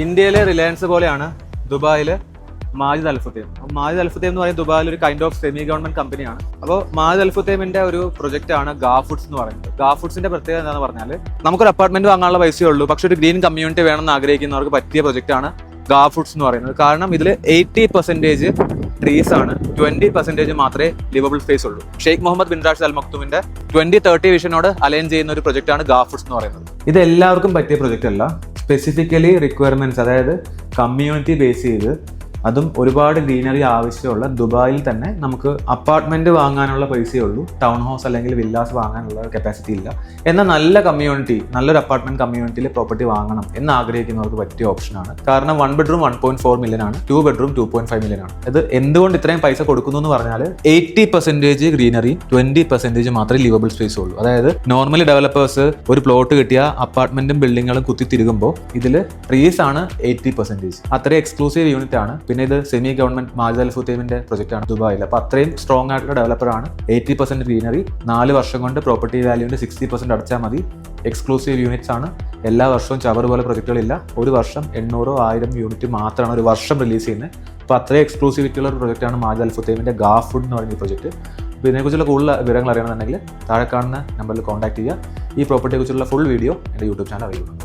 ഇന്ത്യയിലെ റിലയൻസ് പോലെയാണ് ദുബായിൽ മാജിദ് അൽഫുത്തേം മാജിദ് അൽഫുത്തേം എന്ന് പറയുന്നത് ദുബായിൽ ഒരു കൈൻഡ് ഓഫ് സെമി ഗവൺമെന്റ് കമ്പനിയാണ് അപ്പോൾ മാജിദ് അൽഫുത്തേമിന്റെ ഒരു പ്രൊജക്റ്റ് ആണ് ഗാ ഫുഡ്സ് എന്ന് പറയുന്നത്. ഗാ ഫുഡ്സിന്റെ പ്രത്യേകത എന്താണെന്ന് പറഞ്ഞാൽ നമുക്കൊരു അപ്പാർട്ട്മെന്റ് വാങ്ങാനുള്ള പൈസയേ ഉള്ളൂ. പക്ഷെ ഒരു ഗ്രീൻ കമ്മ്യൂണിറ്റി വേണമെന്ന് ആഗ്രഹിക്കുന്നവർക്ക് പറ്റിയ പ്രൊജക്റ്റ് ആണ് ഗാ ഫുഡ്സ് എന്ന് പറയുന്നത്. കാരണം ഇതിൽ എയ്റ്റി പെർസെന്റേജ് ട്രീസ് ആണ്. ട്വന്റി പെർസെന്റേജ് മാത്രമേ ലിവബിൾ സ്പേസ് ഉള്ളൂ. Sheikh Mohammed bin Rashid Al മക്തുമിന്റെ twenty thirty വിഷനോട് അലൈൻ ചെയ്യുന്ന ഒരു പ്രൊജക്റ്റ് ആണ് ഗാ ഫുഡ്സ് എന്ന് പറയുന്നത്. ഇത് എല്ലാവർക്കും പറ്റിയ പ്രൊജക്റ്റ് അല്ല. സ്പെസിഫിക്കലി റിക്വയർമെന്റ്സ് അതായത് കമ്മ്യൂണിറ്റി ബേസ് ചെയ്ത് അതും ഒരുപാട് ഗ്രീനറി ആവശ്യമുള്ള ദുബായിൽ തന്നെ നമുക്ക് അപ്പാർട്ട്മെന്റ് വാങ്ങാനുള്ള പൈസയേ ഉള്ളൂ. ടൗൺ ഹൗസ് അല്ലെങ്കിൽ വില്ലാസ് വാങ്ങാനുള്ള കപ്പാസിറ്റി ഇല്ല. എന്നാൽ നല്ല കമ്മ്യൂണിറ്റി നല്ലൊരു അപ്പാർട്ട്മെന്റ് കമ്മ്യൂണിറ്റിയിൽ പ്രോപ്പർട്ടി വാങ്ങണം എന്ന് ആഗ്രഹിക്കുന്നവർക്ക് പറ്റിയ ഓപ്ഷനാണ് കാരണം one bedroom one point four million ആണ്. Two bedroom two point five million ആണ്. ഇത് എന്തുകൊണ്ട് ഇത്രയും പൈസ കൊടുക്കുന്നു എന്ന് പറഞ്ഞാൽ eighty percentage greenery twenty percentage മാത്രമേ ലിവബിൾ സ്പേസ് ഉള്ളൂ. അതായത് നോർമലി ഡെവലപ്പേഴ്സ് ഒരു പ്ലോട്ട് കിട്ടിയ അപ്പാർട്ട്മെന്റും ബിൽഡിങ്ങുകളും കുത്തി തിരുകുമ്പോൾ ഇതിൽ ട്രീസ് ആണ് എയ്റ്റി പെർസെന്റേജ് അത്രയും എക്സ്ക്ലൂസീവ് യൂണിറ്റ് ആണ്. പിന്നെ ഇത് സെമി ഗവൺമെന്റ് മാജൽ അൽ ഫുത്തേമിന്റെ ആണ് ദുബായിൽ. അപ്പൊ അത്രയും സ്ട്രോങ് ആയിട്ടുള്ള ഡെവലപ്പർ ആണ്. എയ്റ്റി പെർസെന്റ് ഗ്രീനറി നാല് വർഷം കൊണ്ട് പ്രോപ്പർട്ടി വാല്യൂവിന്റെ സിക്സ്റ്റി പെർസെന്റ് അടച്ചാൽ മതി. എക്സ്ക്ലൂസീവ് യൂണിറ്റ്സ് ആണ്. എല്ലാ വർഷവും ചവർ പോലെ പ്രൊജക്റ്റുകളില്ല ഒരു വർഷം എണ്ണൂറോ ആയിരം യൂണിറ്റ് മാത്രമാണ് ഒരു വർഷം റിലീസ് ചെയ്യുന്നത് അപ്പോൾ അത്രയും എക്സ്ക്ലൂസിവിറ്റി ഉള്ള ഒരു പ്രൊജക്റ്റാണ് മാജ് അൽ ഫുതേമിന്റെ ഗാ ഫുഡ് എന്ന് പറയുന്ന പ്രോജക്റ്റ് അപ്പോൾ ഇതിനെക്കുറിച്ചുള്ള കൂടുതൽ വിവരങ്ങൾ അറിയണമെന്നുണ്ടെങ്കിൽ താഴെ കാണുന്ന നമ്പറിൽ കോൺടാക്ട് ചെയ്യുക. ഈ പ്രോപ്പർട്ടിയെക്കുറിച്ചുള്ള ഫുൾ വീഡിയോ എന്റെ യൂട്യൂബ് ചാനൽ അറിയുന്നു